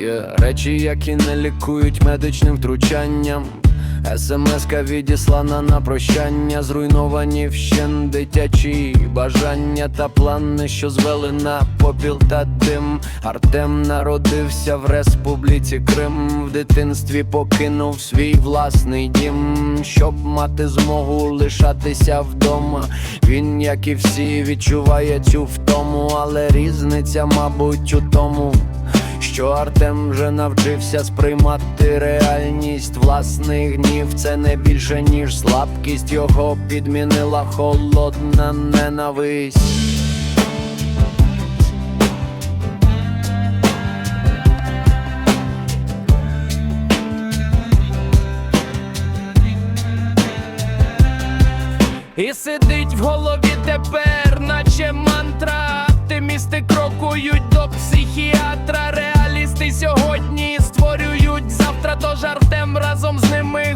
Є речі, які не лікують медичним втручанням. СМС-ка відіслана на прощання, зруйновані вщен дитячі бажання та плани, що звели на попіл та дим. Артем народився в республіці Крим. В дитинстві покинув свій власний дім, щоб мати змогу лишатися вдома. Він, як і всі, відчуває цю втому, але різниця, мабуть, у тому. Що Артем вже навчився сприймати реальність власний гнів, це не більше, ніж слабкість його підмінила холодна ненависть. І сидить в голові тепер, наче мантра. Оптимісти крокують до психіатра.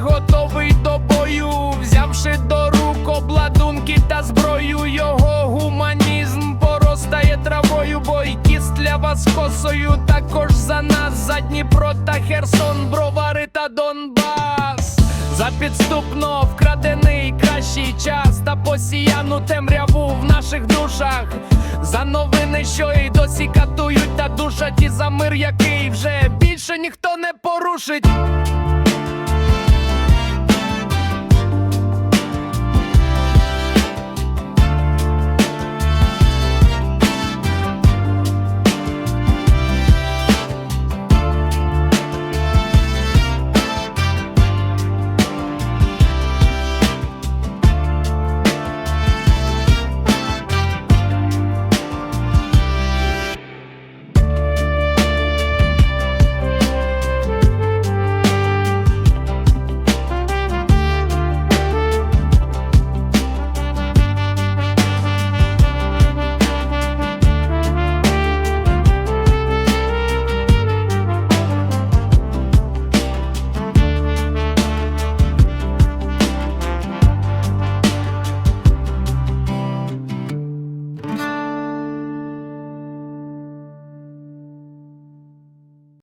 Готовий до бою. Взявши до рук обладунки та зброю, його гуманізм поростає травою. Бойкіст для вас косою. Також за нас за Дніпро та Херсон, Бровари та Донбас. За підступно вкрадений кращий час та посіяну темряву в наших душах. За новини, що й досі катують та душать, і за мир, який вже більше ніхто не порушить.